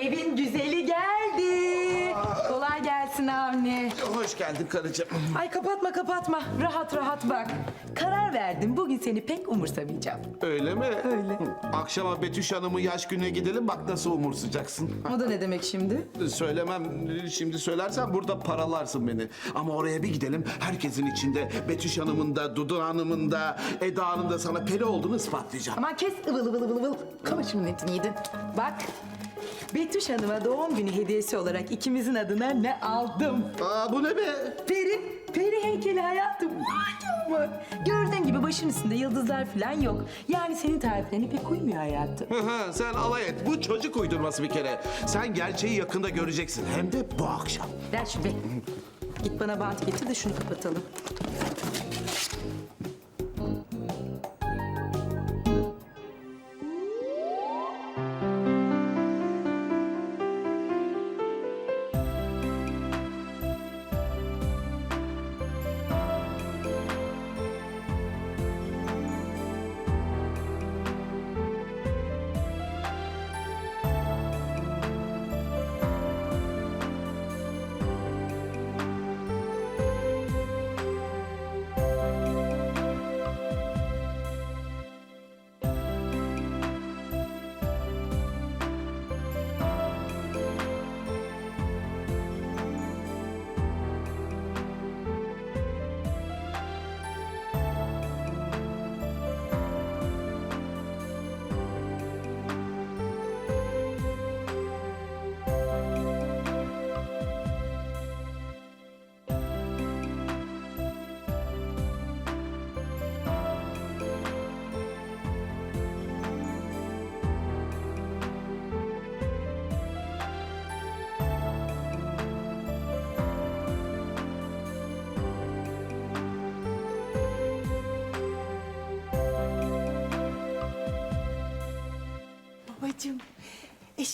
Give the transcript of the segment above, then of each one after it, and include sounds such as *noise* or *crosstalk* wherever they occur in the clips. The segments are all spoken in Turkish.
Evin güzeli geldi. Kolay gelsin Avni. Hoş geldin karıcığım. Ay kapatma kapatma. Rahat rahat bak. Karar verdim. Bugün seni pek umursamayacağım. Öyle mi? Öyle. Akşama Betüş Hanım'ın yaş gününe gidelim bak nasıl umursayacaksın. O da ne demek şimdi? Söylemem şimdi söylersen burada paralarsın beni. Ama oraya bir gidelim herkesin içinde Betüş Hanım'ın da Dudu Hanım'ın da Eda Hanım'ın da sana peri olduğunu ispatlayacağım. Aman kes ıvıl ıvıl ıvıl ıvıl. Kamışımın etini yedin. Bak. Betüş Hanım'a doğum günü hediyesi olarak ikimizin adına ne aldım? Aa bu ne be? Peri, peri heykeli hayatım. Vay. Gördüğün gibi başın üstünde yıldızlar falan yok. Yani senin tariflerine pek uymuyor hayatım. Hı hı, Sen alay et. Bu çocuk uydurması bir kere. Sen gerçeği yakında göreceksin. Hem de bu akşam. Ver şu be. Git bana bant getir de şunu kapatalım.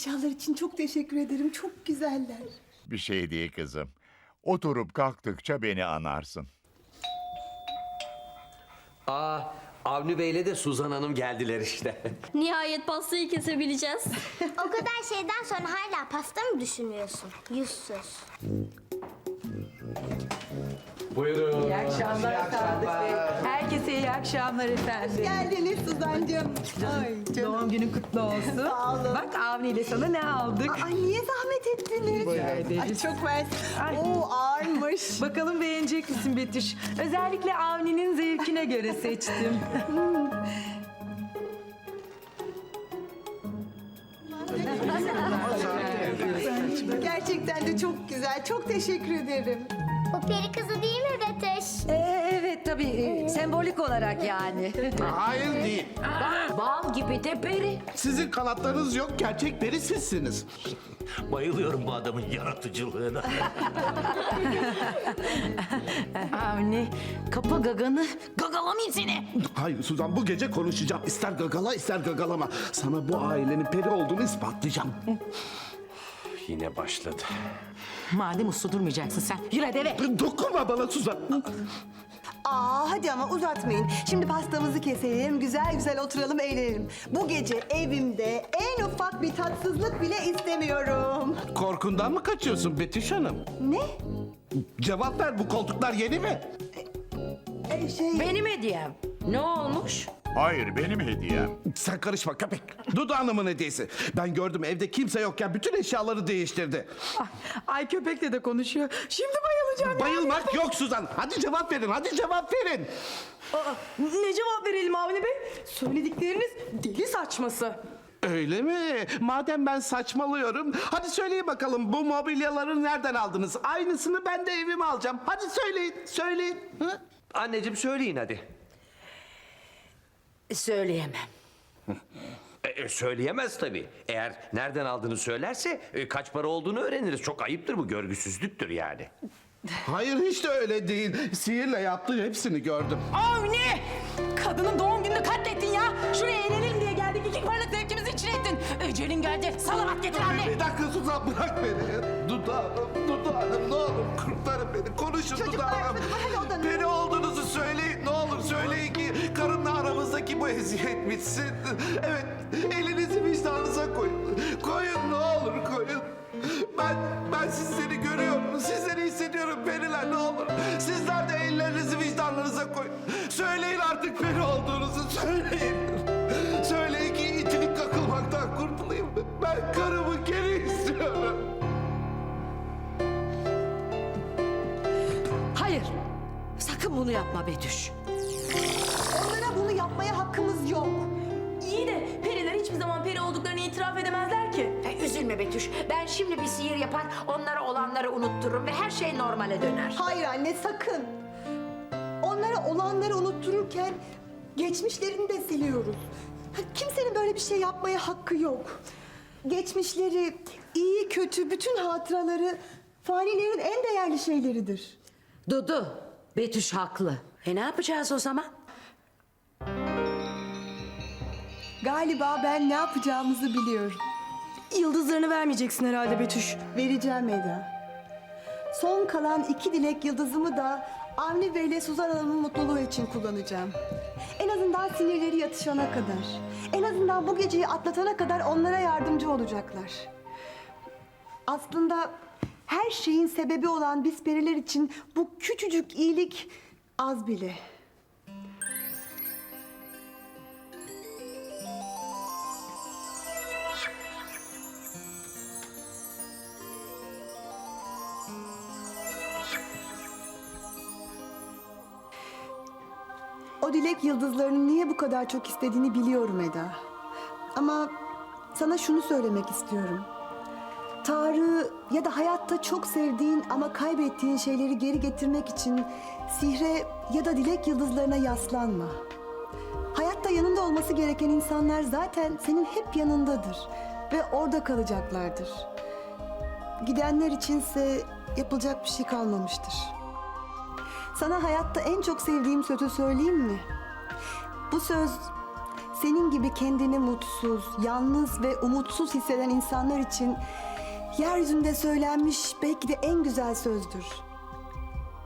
Eşyalar için çok teşekkür ederim. Çok güzeller. Bir şey değil kızım. Oturup kalktıkça beni anarsın. Aa, Avni Bey'le de Suzan Hanım geldiler işte. *laughs* Nihayet pastayı kesebileceğiz. *laughs* O kadar şeyden sonra hala pasta mı düşünüyorsun? Yüzsüz. Buyurun. İyi akşamlar Sadık Bey. Herkese iyi akşamlar efendim. Geldiniz Suzancığım. Ay canım. Doğum günün kutlu olsun. Sağ olun. Bak Avni ile sana ne aldık? Ay niye zahmet ettiniz? ederiz. Ay çok mersi. Ay. Oo ağırmış. *laughs* Bakalım beğenecek misin Betüş? Özellikle Avni'nin zevkine göre seçtim. *laughs* Gerçekten de çok güzel. Çok teşekkür ederim. Bu peri kızı değil mi Betüş? Ee, evet tabii e, sembolik olarak yani. *laughs* Hayır değil. Bal gibi de peri. Sizin kanatlarınız yok. Gerçek peri sizsiniz. Bayılıyorum bu adamın yaratıcılığına. *laughs* Avni kapa gaganı gagalamayayım seni. Hayır Suzan bu gece konuşacağım. İster gagala ister gagalama. Sana bu ailenin peri olduğunu ispatlayacağım. Yine başladı. Madem uslu durmayacaksın sen yürü hadi eve. Dokunma bana Suzan. Aa hadi ama uzatmayın. Şimdi pastamızı keselim, güzel güzel oturalım, eğlenelim. Bu gece evimde en ufak bir tatsızlık bile istemiyorum. Korkundan mı kaçıyorsun Betüş Hanım? Ne? Cevap ver bu koltuklar yeni mi? Ee, şey... Benim hediyem. Ne olmuş? Hayır benim hediyem. Sen karışma köpek. Dudu Hanım'ın hediyesi. Ben gördüm evde kimse yokken bütün eşyaları değiştirdi. Ay köpekle de konuşuyor. Şimdi bayılacağım. Bayılmak yok Suzan. Hadi cevap verin, hadi cevap verin. Aa, ne cevap verelim Avni Bey? Söyledikleriniz deli saçması. Öyle mi? Madem ben saçmalıyorum, hadi söyleyin bakalım bu mobilyaları nereden aldınız? Aynısını ben de evime alacağım. Hadi söyleyin, söyleyin. Hı? Anneciğim söyleyin hadi. Söyleyemem. E, e, söyleyemez tabii. Eğer nereden aldığını söylerse e, kaç para olduğunu öğreniriz. Çok ayıptır bu, görgüsüzlüktür yani. Hayır hiç de öyle değil. Sihirle yaptığı hepsini gördüm. Avni! Kadının doğum gününü katlettin ya. Şuraya eğlenelim diye geldik. İki paralık zevkimizi içine ettin. Öcelin geldi. Salavat getir anne. Bir dakika Suzan bırak beni. Dudu Hanım ne olur kurtarın beni. Konuşun Çocuklar, Hanım. ruhumu eziyet etmişsin. Evet, elinizi vicdanınıza koyun. Koyun ne olur koyun. Ben, ben sizleri görüyorum, sizleri hissediyorum periler ne olur. Sizler de ellerinizi vicdanlarınıza koyun. Söyleyin artık peri olduğunuzu, söyleyin. Söyleyin ki itilik kakılmaktan kurtulayım. Ben karımı geri istiyorum. Hayır, sakın bunu yapma Betüş. Yapmaya hakkımız yok. İyi de periler hiçbir zaman peri olduklarını itiraf edemezler ki. Ay, üzülme Betüş. Ben şimdi bir sihir yapar, onlara olanları unuttururum ve her şey normale döner. Hayır anne sakın. Onlara olanları unuttururken geçmişlerini de siliyoruz. Kimsenin böyle bir şey yapmaya hakkı yok. Geçmişleri, iyi kötü bütün hatıraları fanilerin en değerli şeyleridir. Dudu, Betüş haklı. E ne yapacağız o zaman? Galiba ben ne yapacağımızı biliyorum. Yıldızlarını vermeyeceksin herhalde Betüş. Vereceğim Eda. Son kalan iki dilek yıldızımı da Avni Bey ile Suzan Hanım'ın mutluluğu için kullanacağım. En azından sinirleri yatışana kadar. En azından bu geceyi atlatana kadar onlara yardımcı olacaklar. Aslında her şeyin sebebi olan biz periler için bu küçücük iyilik az bile. O dilek yıldızlarının niye bu kadar çok istediğini biliyorum Eda. Ama sana şunu söylemek istiyorum. Tanrı ya da hayatta çok sevdiğin ama kaybettiğin şeyleri geri getirmek için sihre ya da dilek yıldızlarına yaslanma. Hayatta yanında olması gereken insanlar zaten senin hep yanındadır ve orada kalacaklardır. Gidenler içinse yapılacak bir şey kalmamıştır. Sana hayatta en çok sevdiğim sözü söyleyeyim mi? Bu söz senin gibi kendini mutsuz, yalnız ve umutsuz hisseden insanlar için yeryüzünde söylenmiş belki de en güzel sözdür.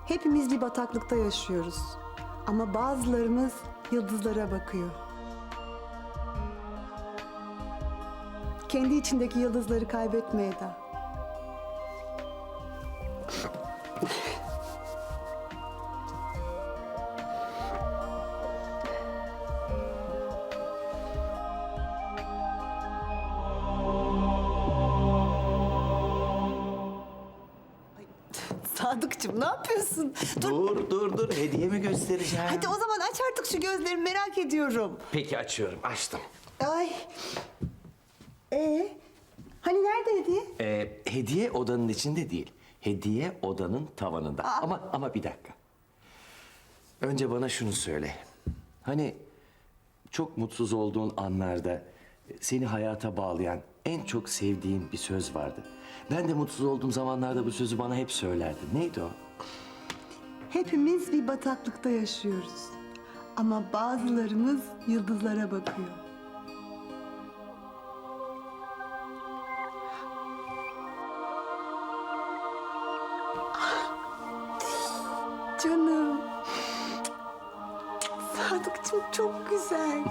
Hepimiz bir bataklıkta yaşıyoruz. Ama bazılarımız yıldızlara bakıyor. Kendi içindeki yıldızları kaybetme Eda. Sadıkçım ne yapıyorsun? Dur. Dur dur dur hediyemi göstereceğim. Hadi o zaman aç artık şu gözlerimi merak ediyorum. Peki açıyorum açtım. Ay. Ee, hani nerede hediye? Ee, hediye odanın içinde değil. Hediye odanın tavanında. Ama ama bir dakika. Önce bana şunu söyle. Hani çok mutsuz olduğun anlarda seni hayata bağlayan en çok sevdiğin bir söz vardı. Ben de mutsuz olduğum zamanlarda bu sözü bana hep söylerdin. Neydi o? Hepimiz bir bataklıkta yaşıyoruz. Ama bazılarımız yıldızlara bakıyor. Ah, Canım. Sadıkçım çok güzel.